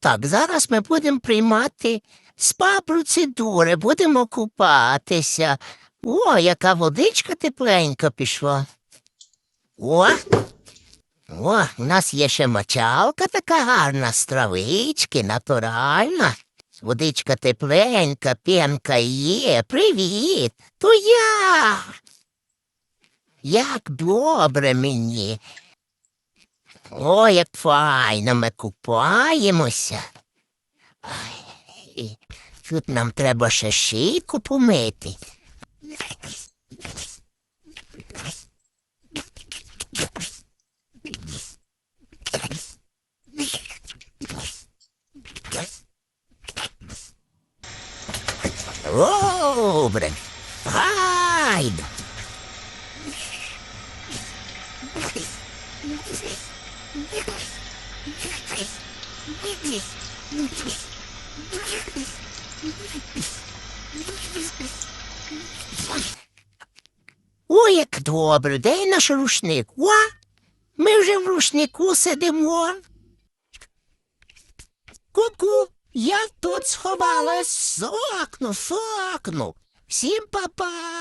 Так, зараз ми будемо приймати спа-процедури, будемо купатися. О, яка водичка тепленька пішла. О, о, у нас є ще мочалка така гарна, з травички, натуральна. Водичка тепленька, пенка є. Привіт. То я. Як добре мені. О, як файно ми купаємося. Ай, тут нам треба ще шийку помити. Добре. Гайда. Ой, як добре, де наш рушник? О, ми вже в рушнику сидимо. Ку-ку, я тут сховалась, сохну, сохну. Всім па-па.